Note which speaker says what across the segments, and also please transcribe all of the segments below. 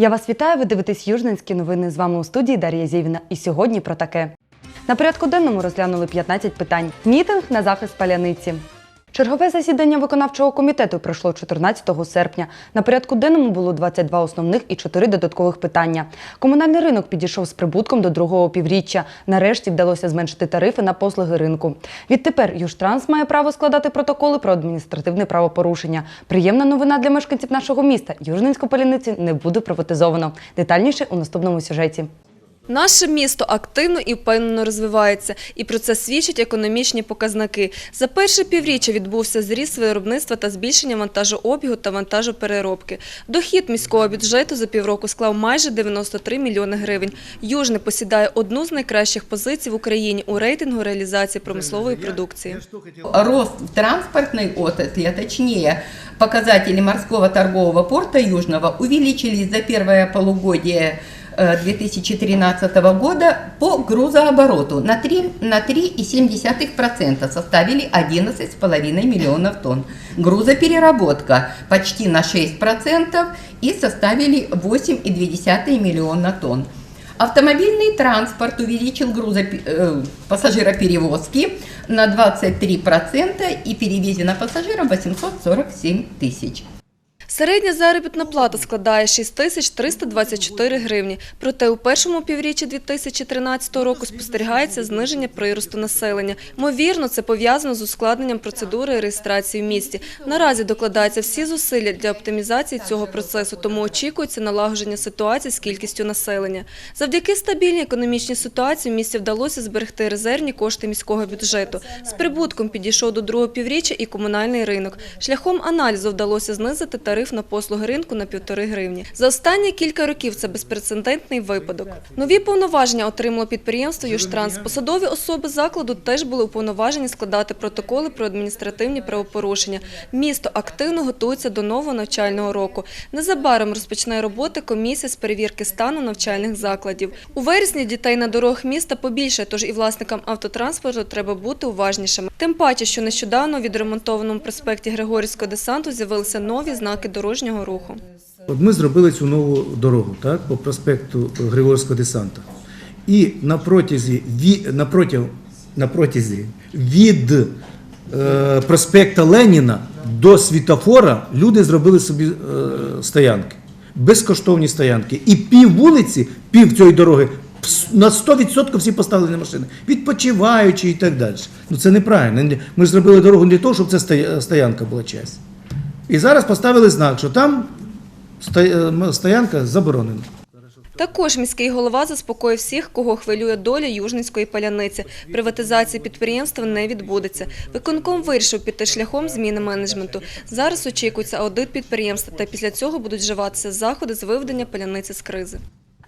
Speaker 1: Я вас вітаю. Ви дивитесь Южненські новини. З вами у студії Дар'я Зівіна. І сьогодні про таке. На порядку денному розглянули 15 питань. Мітинг на захист паляниці. Чергове засідання виконавчого комітету пройшло 14 серпня. На порядку денному було 22 основних і 4 додаткових питання. Комунальний ринок підійшов з прибутком до другого півріччя. Нарешті вдалося зменшити тарифи на послуги ринку. Відтепер Южтранс має право складати протоколи про адміністративне правопорушення. Приємна новина для мешканців нашого міста. Южненську паляниці не буде приватизовано. Детальніше у наступному сюжеті.
Speaker 2: Наше місто активно і впевнено розвивається, і про це свідчать економічні показники. За перше півріччя відбувся зріст виробництва та збільшення вантажообігу та вантажопереробки. Дохід міського бюджету за півроку склав майже 93 мільйони гривень. Южне посідає одну з найкращих позицій в Україні у рейтингу реалізації промислової продукції.
Speaker 3: Рост в транспортной отрасли, а точнее показатели морского торгового порта Южного увеличились за первое полугодие 2013 года по грузообороту на 3 на 3,7% составили 11,5 миллионов тонн. Грузопереработка почти на 6% и составили 8,2 миллиона тонн. Автомобильный транспорт увеличил грузопе- э, пассажироперевозки на 23% и перевезено пассажиров 847 тысяч.
Speaker 2: Середня заробітна плата складає 6 тисяч 324 гривні. Проте у першому півріччі 2013 року спостерігається зниження приросту населення. Ймовірно, це пов'язано з ускладненням процедури реєстрації в місті. Наразі докладаються всі зусилля для оптимізації цього процесу, тому очікується налагодження ситуації з кількістю населення. Завдяки стабільній економічній ситуації місті вдалося зберегти резервні кошти міського бюджету. З прибутком підійшов до другого півріччя і комунальний ринок. Шляхом аналізу вдалося знизити тариф на послуги ринку на півтори гривні. За останні кілька років це безпрецедентний випадок. Нові повноваження отримало підприємство «Южтранс». Посадові особи закладу теж були уповноважені складати протоколи про адміністративні правопорушення. Місто активно готується до нового навчального року. Незабаром розпочне роботи комісія з перевірки стану навчальних закладів. У вересні дітей на дорогах міста побільше, тож і власникам автотранспорту треба бути уважнішими. Тим паче, що нещодавно у відремонтованому проспекті Григорівського десанту з'явилися нові знаки дорожнього руху.
Speaker 4: От ми зробили цю нову дорогу так, по проспекту Григорського десанта. І на протязі, на протяг, на протязі від е, проспекта Леніна до світофора люди зробили собі е, стоянки. Безкоштовні стоянки. І пів вулиці, пів цієї дороги на 100% всі поставлені машини, відпочиваючи і так далі. Ну це неправильно. Ми зробили дорогу не для того, щоб це стоянка була часть. І зараз поставили знак, що там е, стоянка заборонена.
Speaker 2: Також міський голова заспокоїв всіх, кого хвилює доля Южницької паляниці. Приватизації підприємства не відбудеться. Виконком вирішив піти шляхом зміни менеджменту. Зараз очікується аудит підприємства, та після цього будуть вживатися заходи з виведення паляниці з кризи.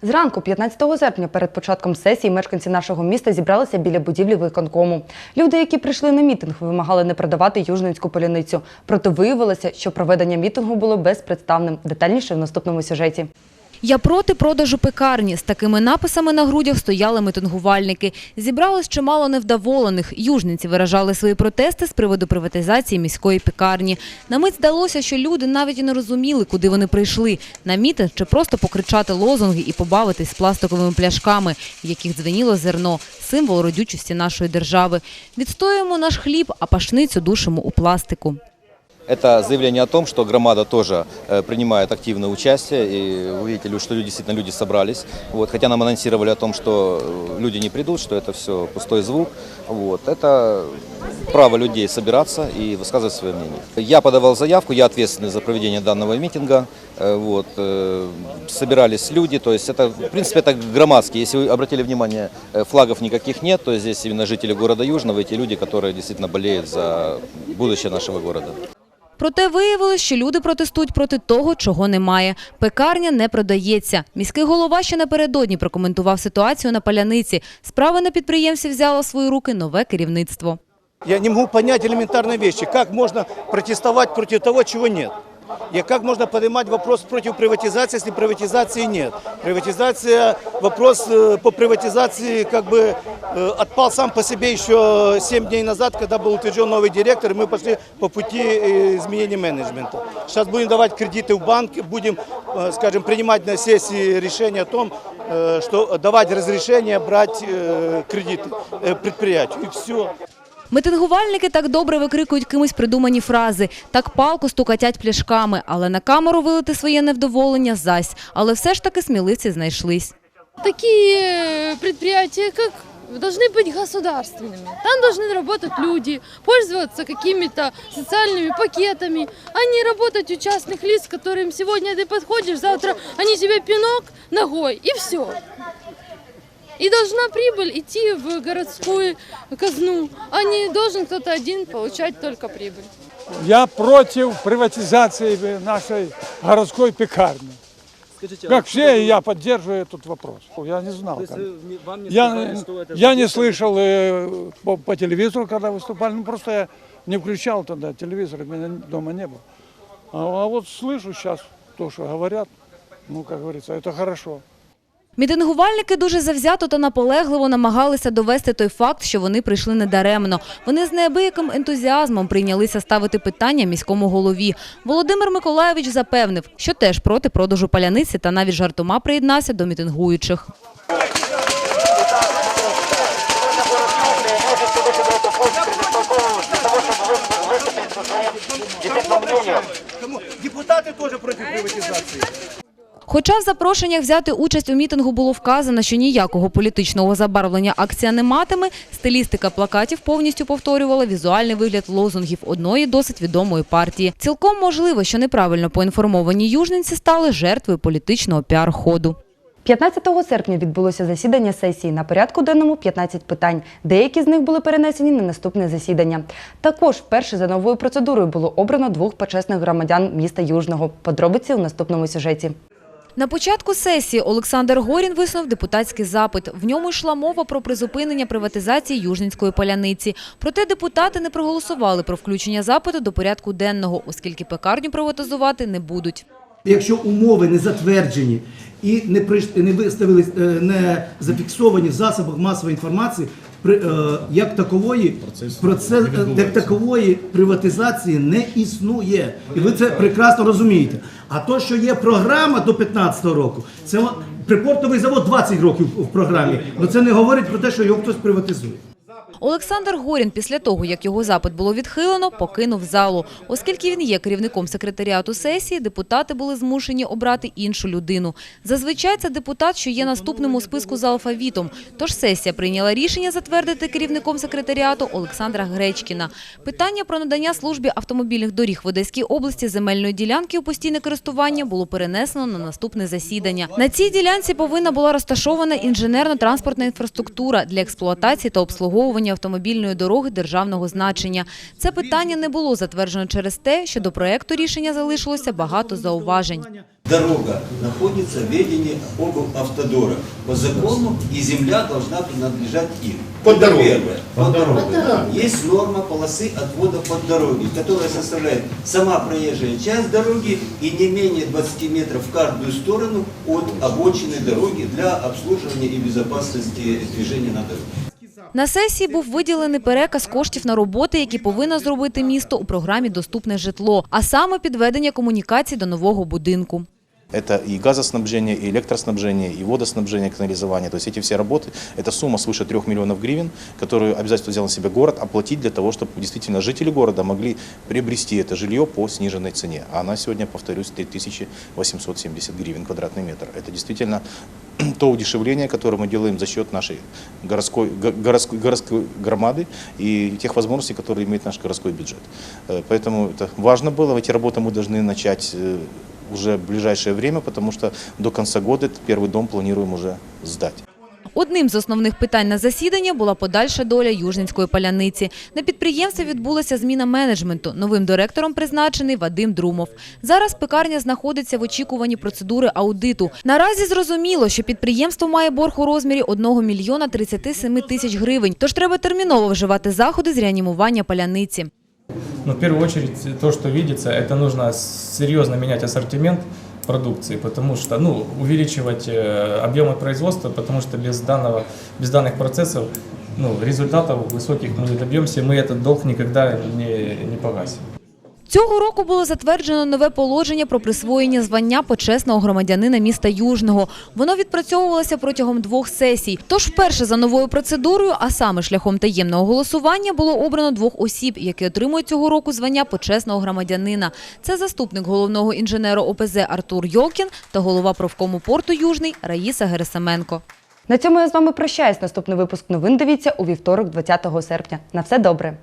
Speaker 1: Зранку, 15 серпня, перед початком сесії, мешканці нашого міста зібралися біля будівлі виконкому. Люди, які прийшли на мітинг, вимагали не продавати южненську поляницю. Проте виявилося, що проведення мітингу було безпредставним. Детальніше в наступному сюжеті.
Speaker 5: Я проти продажу пекарні. З такими написами на грудях стояли мітингувальники. Зібралось чимало невдоволених. Южниці виражали свої протести з приводу приватизації міської пекарні. На мить здалося, що люди навіть і не розуміли, куди вони прийшли. На мітинг чи просто покричати лозунги і побавитись з пластиковими пляшками, в яких дзвеніло зерно – символ родючості нашої держави. Відстоюємо наш хліб, а пашницю душимо у пластику.
Speaker 6: Это заявление о том, что громада тоже э, принимает активное участие. И вы видите, что люди, действительно люди собрались. Вот, хотя нам анонсировали о том, что э, люди не придут, что это все пустой звук. Вот, это право людей собираться и высказывать свое мнение. Я подавал заявку, я ответственный за проведение данного митинга. Э, Вот, собирались люди, то есть это, в принципе, это громадский. Если вы обратили внимание, флагов никаких нет, то есть здесь именно жители города Южного, и те люди, которые действительно болеют за будущее нашего города.
Speaker 5: Проте виявилось, що люди протестують проти того, чого немає. Пекарня не продається. Міський голова ще напередодні прокоментував ситуацію на паляниці. Справа на підприємстві взяла в свої руки нове керівництво.
Speaker 7: Я не можу зрозуміти елементарні речі, як можна протестувати проти того, чого нет? И как можно поднимать вопрос против приватизации, если приватизации нет? Приватизация, вопрос э, по приватизации как бы э, отпал сам по себе еще 7 дней назад, когда был утвержден новый директор, и мы пошли по пути э, изменения менеджмента. Сейчас будем давать кредиты в банки, будем, скажем, принимать на сессии решение о том, что давать разрешение брать кредиты предприятию. И все.
Speaker 5: Митингувальники так добре викрикують кимось придумані фрази, так палко стукатять пляшками, але на камеру вилити своє невдоволення зась. Але все ж таки сміливці знайшлись.
Speaker 8: такие предприятия, как должны быть государственными. Там должны работать люди, пользоваться какими-то социальными пакетами, а не работать у частных лиц, к которым сегодня ты подходишь, завтра они тебе пинок ногой, и все. И должна прибыль идти в городскую казну, а не должен кто-то один получать только прибыль.
Speaker 9: Я против приватизации нашей городской пекарни. Как все, я поддерживаю этот вопрос. Я не знал. как. Я, я не слышал э, по, по телевизору, когда выступали. Ну, просто я не включал тогда телевизор, у меня дома не было. А, а вот слышу сейчас то, что говорят. Ну, как говорится, это хорошо.
Speaker 5: Мітингувальники дуже завзято та наполегливо намагалися довести той факт, що вони прийшли недаремно. Вони з неабияким ентузіазмом прийнялися ставити питання міському голові. Володимир Миколаєвич запевнив, що теж проти продажу паляниці та навіть жартома приєднався до мітингуючих.
Speaker 7: Депутаты тоже против приватизации.
Speaker 5: Хоча в запрошеннях взяти участь у мітингу було вказано, що ніякого політичного забарвлення акція не матиме, стилістика плакатів повністю повторювала візуальний вигляд лозунгів одної досить відомої партії. Цілком можливо, що неправильно поінформовані южненці стали жертвою політичного піар-ходу.
Speaker 1: 15 серпня відбулося засідання сесії. На порядку денному 15 питань. Деякі з них були перенесені на наступне засідання. Також вперше за новою процедурою було обрано двох почесних громадян міста Южного. Подробиці у наступному сюжеті.
Speaker 5: На початку сесії Олександр Горін висунув депутатський запит. В ньому йшла мова про призупинення приватизації Южненської поляниці. Проте депутати не проголосували про включення запиту до порядку денного, оскільки пекарню приватизувати не будуть.
Speaker 4: Якщо умови не затверджені і не приш- не виставили, е, не зафіксовані в засобах масової інформації, при- е, як такової процес, як такової приватизації не існує. І ви це прекрасно розумієте. А то, що є програма до 15-го року, це припортовий завод 20 років в програмі. але це не говорить про те, що його хтось приватизує.
Speaker 5: Олександр Горін після того, як його запит було відхилено, покинув залу. Оскільки він є керівником секретаріату сесії, депутати були змушені обрати іншу людину. Зазвичай це депутат, що є наступним у списку за алфавітом. Тож сесія прийняла рішення затвердити керівником секретаріату Олександра Гречкіна. Питання про надання службі автомобільних доріг в Одеській області земельної ділянки у постійне користування було перенесено на наступне засідання. На цій ділянці повинна була розташована інженерно-транспортна інфраструктура для експлуатації та обслуговування автомобільної дороги державного значення. Це питання не було затверджено через те, що до проекту рішення залишилося багато зауважень.
Speaker 10: Дорога находится в ведении облавтодора. По закону и земля должна принадлежать им.
Speaker 7: Под
Speaker 10: Это
Speaker 7: дорогой.
Speaker 10: первое. Под дорогой. да. Есть норма полосы отвода под дороги, которая составляет сама проезжая часть дороги и не менее 20 метров в каждую сторону от обочины дороги для обслуживания и безопасности движения на дороге.
Speaker 5: На сесії був виділений переказ коштів на роботи, які повинно зробити місто у програмі «Доступне житло», а саме підведення комунікацій до нового будинку.
Speaker 6: Это и газоснабжение, и электроснабжение, и водоснабжение, канализование. То есть эти все работы, это сумма свыше 3 миллионов гривен, которую обязательно взял на себя город оплатить для того, чтобы действительно жители города могли приобрести это жилье по сниженной цене. А она сегодня, повторюсь, 3870 гривен квадратный метр. Это действительно то удешевление, которое мы делаем за счет нашей городской, го- городской, городской громады и тех возможностей, которые имеет наш городской бюджет. Э, Поэтому это важно было. Эти работы мы должны начать э, уже в ближайшее время, потому что до конца года этот первый дом планируем уже сдать.
Speaker 5: Одним з основних питань на засідання була подальша доля Южненської паляниці. На підприємстві відбулася зміна менеджменту. Новим директором призначений Вадим Друмов. Зараз пекарня знаходиться в очікуванні процедури аудиту. Наразі зрозуміло, що підприємство має борг у розмірі 1 мільйона 37 тисяч гривень, тож треба терміново вживати заходи з реанімування паляниці.
Speaker 11: Ну, в первую очередь, то, что видится, это нужно серьезно менять ассортимент продукции, потому что, ну, увеличивать э, объемы производства, потому что без данного, без данных процессов, ну, результатов высоких мы не добьемся, мы этот долг никогда не, не погасим.
Speaker 5: Цього року було затверджено нове положення про присвоєння звання почесного громадянина міста Южного. Воно відпрацьовувалося протягом двох сесій. Тож вперше за новою процедурою, а саме шляхом таємного голосування, було обрано двох осіб, які отримують цього року звання почесного громадянина. Це заступник головного інженера ОПЗ Артур Йолкін та голова профкому порту Южний Раїса Герасименко.
Speaker 1: На цьому я з вами прощаюсь. Наступний випуск новин дивіться у вівторок, 20 серпня. На все добре.